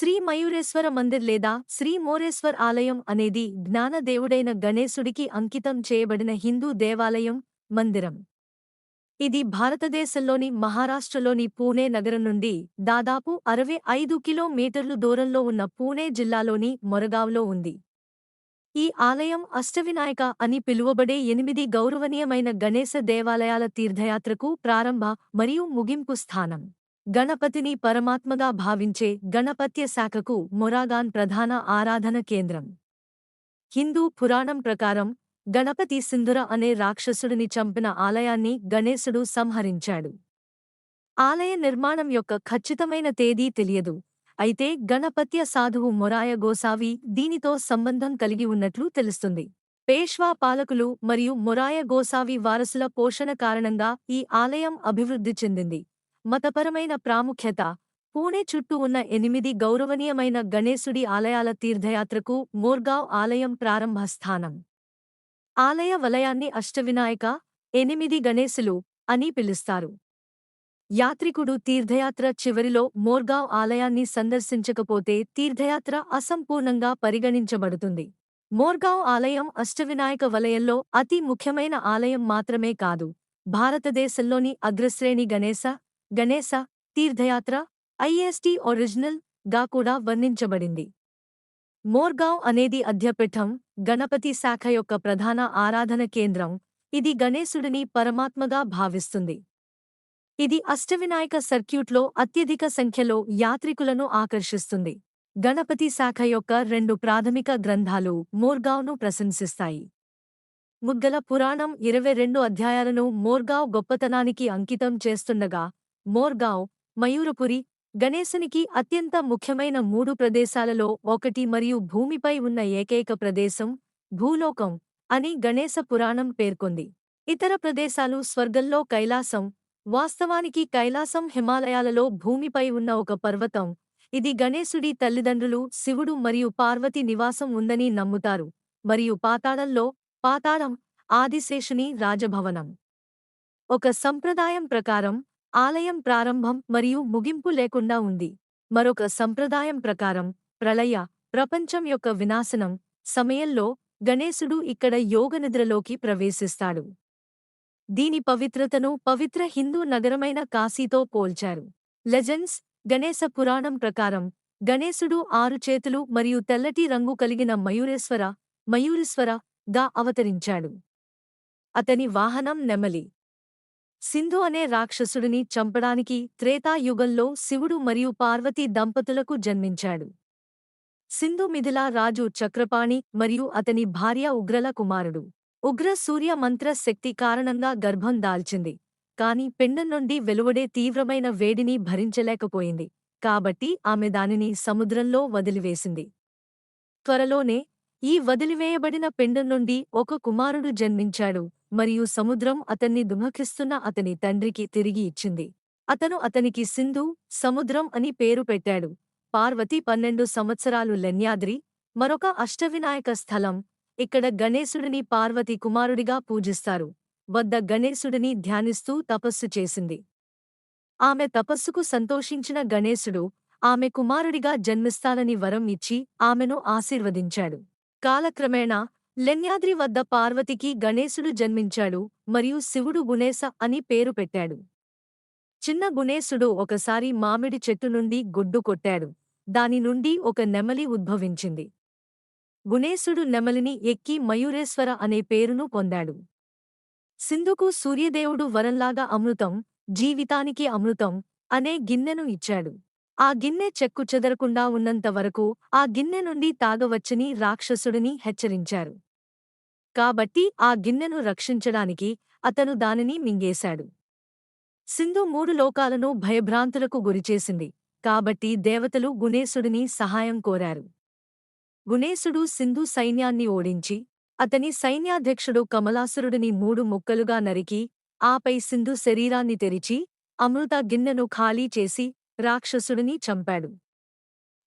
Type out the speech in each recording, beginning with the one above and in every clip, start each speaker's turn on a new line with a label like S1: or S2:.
S1: శ్రీ మయూరేశ్వర మందిర్ లేదా శ్రీ మోరేశ్వర్ ఆలయం అనేది జ్ఞానదేవుడైన గణేశుడికి అంకితం చేయబడిన హిందూ దేవాలయం మందిరం. ఇది భారతదేశంలోని మహారాష్ట్రలోని పూణే నగరం నుండి దాదాపు అరవై ఐదు కిలోమీటర్లు దూరంలో ఉన్న పూణే జిల్లాలోని మొరగావ్లో ఉంది. ఈ ఆలయం అష్టవినాయక అని పిలువబడే ఎనిమిది గౌరవనీయమైన గణేశ దేవాలయాల తీర్థయాత్రకు ప్రారంభ మరియు ముగింపు స్థానం. గణపతిని పరమాత్మగా భావించే గణపత్య శాఖకు మొరాగాన్ ప్రధాన ఆరాధన కేంద్రం. హిందూ పురాణం ప్రకారం గణపతి సింధుర అనే రాక్షసుడిని చంపిన ఆలయాన్ని గణేశుడు సంహరించాడు. ఆలయ నిర్మాణం యొక్క ఖచ్చితమైన తేదీ తెలియదు. అయితే గణపత్య సాధువు మొరాయ గోసావి దీనితో సంబంధం కలిగి ఉన్నట్లు తెలుస్తుంది. పేష్వా పాలకులు మరియు మొరాయ గోసావి వారసుల పోషణ కారణంగా ఈ ఆలయం అభివృద్ధి చెందింది. మతపరమైన ప్రాముఖ్యత. పూణే చుట్టూ ఉన్న ఎనిమిది గౌరవనీయమైన గణేశుడి ఆలయాల తీర్థయాత్రకు మోర్గావ్ ఆలయం ప్రారంభ స్థానం ఆలయ వలయాన్ని అష్టవినాయక ఎనిమిది గణేశులు అని పిలుస్తారు. యాత్రికుడు తీర్థయాత్ర చివరిలో మోర్గావ్ ఆలయాన్ని సందర్శించకపోతే తీర్థయాత్ర అసంపూర్ణంగా పరిగణించబడుతుంది. మోర్గావ్ ఆలయం అష్టవినాయక వలయంలో అతి ముఖ్యమైన ఆలయం మాత్రమే కాదు. భారతదేశంలోని అగ్రశ్రేణి గణేశ గణేశ తీర్థయాత్ర ఐఎస్టీ ఒరిజినల్గా కూడా వర్ణించబడింది. మోర్గావ్ అనేది అధ్యపీఠం గణపతి శాఖ యొక్క ప్రధాన ఆరాధన కేంద్రం. ఇది గణేశుడిని పరమాత్మగా భావిస్తుంది. ఇది అష్టవినాయక సర్క్యూట్లో అత్యధిక సంఖ్యలో యాత్రికులను ఆకర్షిస్తుంది. గణపతి శాఖ యొక్క రెండు ప్రాథమిక గ్రంథాలు మోర్గావ్ను ప్రశంసిస్తాయి. ముగ్గల పురాణం ఇరవై రెండు అధ్యాయాలను మోర్గావ్ గొప్పతనానికి అంకితం చేస్తుండగా మోర్గావ్ మయూరపురి గణేశునికి అత్యంత ముఖ్యమైన మూడు ప్రదేశాలలో ఒకటి మరియు భూమిపై ఉన్న ఏకైక ప్రదేశం భూలోకం అని గణేశ పురాణం పేర్కొంది. ఇతర ప్రదేశాలు స్వర్గంలో కైలాసం వాస్తవానికి కైలాసం హిమాలయాలలో భూమిపై ఉన్న ఒక పర్వతం. ఇది గణేశుడి తల్లిదండ్రులు శివుడు మరియు పార్వతి నివాసం ఉందని నమ్ముతారు మరియు పాతాళంలో పాతాళం ఆదిశేషుని రాజభవనం. ఒక సంప్రదాయం ప్రకారం ఆలయం ప్రారంభం మరియు ముగింపు లేకుండా ఉంది. మరొక సంప్రదాయం ప్రకారం ప్రళయ ప్రపంచం యొక్క వినాశనం సమయంలో గణేశుడు ఇక్కడ యోగనిద్రలోకి ప్రవేశిస్తాడు. దీని పవిత్రతను పవిత్ర హిందూ నగరమైన కాశీతో పోల్చారు. లెజెండ్స్ గణేశ పురాణం ప్రకారం గణేశుడు ఆరు చేతులు మరియు తెల్లటి రంగు కలిగిన మయూరేశ్వర మయూరేశ్వర గా అవతరించాడు. అతని వాహనం నెమలి. సింధు అనే రాక్షసుడిని చంపడానికి త్రేతాయుగంలో శివుడు మరియు పార్వతీ దంపతులకు జన్మించాడు. సింధు మిథిలా రాజు చక్రపాణి మరియు అతని భార్య ఉగ్రల కుమారుడు. ఉగ్ర సూర్య మంత్ర శక్తి కారణంగా గర్భం దాల్చింది. కాని పిండం నుండి వెలువడే తీవ్రమైన వేడిని భరించలేకపోయింది. కాబట్టి ఆమె దానిని సముద్రంలో వదిలివేసింది. త్వరలోనే ఈ వదిలివేయబడిన పిండం నుండి ఒక కుమారుడు జన్మించాడు మరియు సముద్రం అతన్ని దుమఖిస్తున్న అతని తండ్రికి తిరిగి ఇచ్చింది. అతను అతనికి సింధు సముద్రం అని పేరు పెట్టాడు. పార్వతి పన్నెండు సంవత్సరాలు లెన్యాద్రి మరొక అష్టవినాయక స్థలం. ఇక్కడ గణేశుడిని పార్వతి కుమారుడిగా పూజిస్తారు. వద్ద గణేశుడిని ధ్యానిస్తూ తపస్సు చేసింది. ఆమె తపస్సుకు సంతోషించిన గణేశుడు ఆమె కుమారుడిగా జన్మిస్తానని వరం ఇచ్చి ఆమెను ఆశీర్వదించాడు. కాలక్రమేణా లెన్యాద్రి వద్ద పార్వతికి గణేశుడు జన్మించాడు మరియు శివుడు గుణేశ అని పేరు పెట్టాడు. చిన్న గుణేశుడు ఒకసారి మామిడి చెట్టు నుండి గుడ్డు కొట్టాడు. దాని నుండి ఒక నెమలి ఉద్భవించింది. గుణేశుడు నెమలిని ఎక్కి మయూరేశ్వర అనే పేరును పొందాడు. సింధుకు సూర్యదేవుడు వరంలాగా అమృతం జీవితానికి అమృతం అనే గిన్నెను ఇచ్చాడు. ఆ గిన్నె చెక్కు చెదరకుండా ఉన్నంత వరకు ఆ గిన్నె నుండి తాగవచ్చని రాక్షసుడిని హెచ్చరించారు. కాబట్టి ఆ గిన్నెను రక్షించడానికి అతను దానిని మింగేశాడు. సింధు మూడు లోకాలను భయభ్రాంతులకు గురిచేసింది కాబట్టి దేవతలు గుణేశుడిని సహాయం కోరారు. గుణేశుడు సింధు సైన్యాన్ని ఓడించి అతని సైన్యాధ్యక్షుడు కమలాసురుడిని మూడు ముక్కలుగా నరికి ఆపై సింధు శరీరాన్ని తెరిచి అమృత గిన్నెను ఖాళీ చేసి రాక్షసుడిని చంపాడు.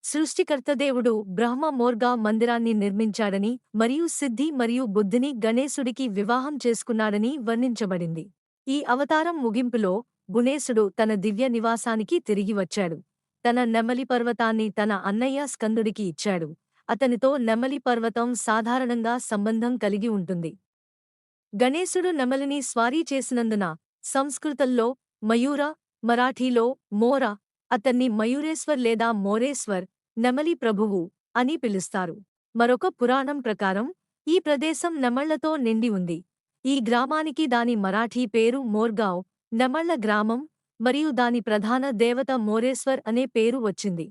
S1: సృష్టికర్తదేవుడు బ్రహ్మ మోర్గా మందిరాన్ని నిర్మించాడని మరియు సిద్ధి మరియు బుద్ధిని గణేశుడికి వివాహం చేసుకున్నాడని వర్ణించబడింది. ఈ అవతారం ముగింపులో గుణేశుడు తన దివ్య నివాసానికి తిరిగి వచ్చాడు. తన నెమలి పర్వతాన్ని తన అన్నయ్య స్కందుడికి ఇచ్చాడు. అతనితో నెమలి పర్వతం సాధారణంగా సంబంధం కలిగి ఉంటుంది. గణేశుడు నెమలిని స్వారీ చేసినందున సంస్కృతంలో మయూర మరాఠీలో మోర అతన్ని మయూరేశ్వర్ లేదా మోరేశ్వర్ నెమలి ప్రభువు అని పిలుస్తారు. మరొక పురాణం ప్రకారం ఈ ప్రదేశం నెమళ్ళతో నిండి ఉంది. ఈ గ్రామానికి దాని మరాఠీ పేరు మోర్గావ్ నెమళ్ళ గ్రామం మరియు దాని ప్రధాన దేవత మోరేశ్వర్ అనే పేరు వచ్చింది.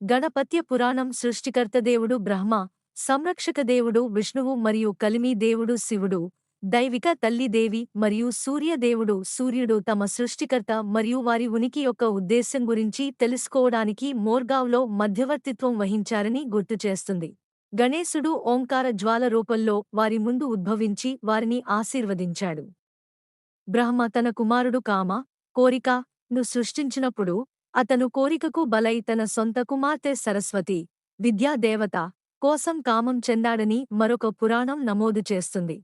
S1: గణపత్య పురాణం సృష్టికర్త దేవుడు బ్రహ్మ సంరక్షక దేవుడు విష్ణువు మరియు కలిమీ దేవుడు శివుడు దైవిక తల్లిదేవి మరియు సూర్యదేవుడు సూర్యుడు తమ సృష్టికర్త మరియు వారి ఉనికి యొక్క ఉద్దేశం గురించి తెలుసుకోవడానికి మోర్గావ్లో మధ్యవర్తిత్వం వహించారని గుర్తుచేస్తుంది గణేశుడు ఓంకార జ్వాల రూపంలో వారి ముందు ఉద్భవించి వారిని ఆశీర్వదించాడు. బ్రహ్మ తన కుమారుడు కామ కోరిక ను సృష్టించినప్పుడు అతను కోరికకు బలై తన సొంత కుమార్తె సరస్వతి విద్యాదేవత కోసం కామం చెందాడని మరొక పురాణం నమోదు చేస్తుంది.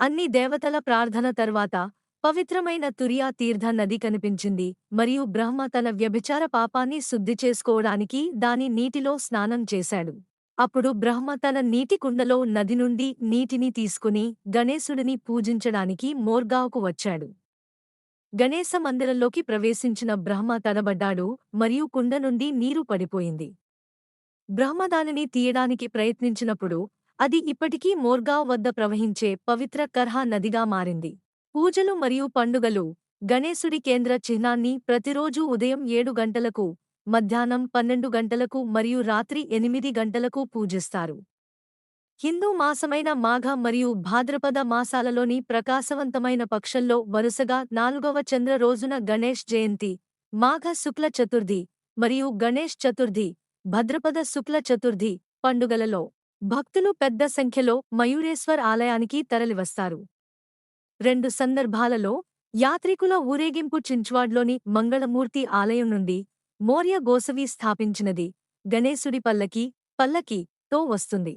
S1: అన్ని దేవతల ప్రార్థన తర్వాత పవిత్రమైన తురియా తీర్థ నది కనిపించింది మరియు బ్రహ్మ తన వ్యభిచార పాపాన్ని శుద్ధి చేసుకోవడానికి దాని నీటిలో స్నానం చేశాడు. అప్పుడు బ్రహ్మ తన నీటి కుండలో నది నుండి నీటిని తీసుకుని గణేశుడిని పూజించడానికి మోర్గావుకు వచ్చాడు. గణేశ మందిరంలోకి ప్రవేశించిన బ్రహ్మ తడబడ్డాడు మరియు కుండ నుండి నీరు పడిపోయింది. బ్రహ్మ దానిని తీయడానికి ప్రయత్నించినప్పుడు అది ఇప్పటికీ మోర్గావ్ వద్ద ప్రవహించే పవిత్ర కర్హా నదిగా మారింది. పూజలు మరియు పండుగలు గణేశుడి కేంద్ర చిహ్నాన్ని ప్రతిరోజూ ఉదయం ఏడు గంటలకు మధ్యాహ్నం పన్నెండు గంటలకు మరియు రాత్రి ఎనిమిది గంటలకు పూజిస్తారు. హిందూ మాసమైన మాఘ మరియు భాద్రపద మాసాలలోని ప్రకాశవంతమైన పక్షంలో వరుసగా నాలుగవ చంద్ర రోజున గణేష్ జయంతి మాఘ శుక్ల చతుర్థి మరియు గణేష్ చతుర్థి భద్రపద శుక్ల చతుర్థి పండుగలలో. భక్తులు పెద్ద సంఖ్యలో మయూరేశ్వర్ ఆలయానికి తరలివస్తారు. రెండు సందర్భాలలో యాత్రికుల ఊరేగింపు చించ్వాడ్లోని మంగళమూర్తి ఆలయం నుండి మౌర్య గోసవి స్థాపించినది గణేశుడి పల్లకి పల్లకి తో వస్తుంది.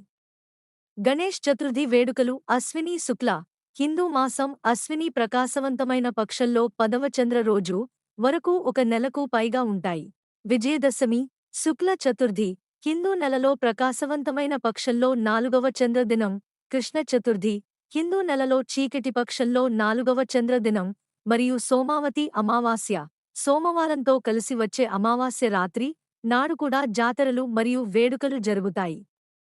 S1: గణేష్ చతుర్థి వేడుకలు అశ్విని శుక్ల హిందూ మాసం అశ్విని ప్రకాశవంతమైన పక్షంలో పదవ చంద్ర రోజు వరకు ఒక నెలకు పైగా ఉంటాయి. విజయదశమి శుక్ల చతుర్థి హిందూ నెలలో ప్రకాశవంతమైన పక్షంలో నాలుగవ చంద్రదినం కృష్ణ చతుర్థి. హిందూ నెలలో చీకటి పక్షంలో నాలుగవ చంద్రదినం మరియు సోమావతి అమావాస్య. సోమవారంతో కలిసి వచ్చే అమావాస్య రాత్రి నాడు కూడా జాతరలు మరియు వేడుకలు జరుగుతాయి.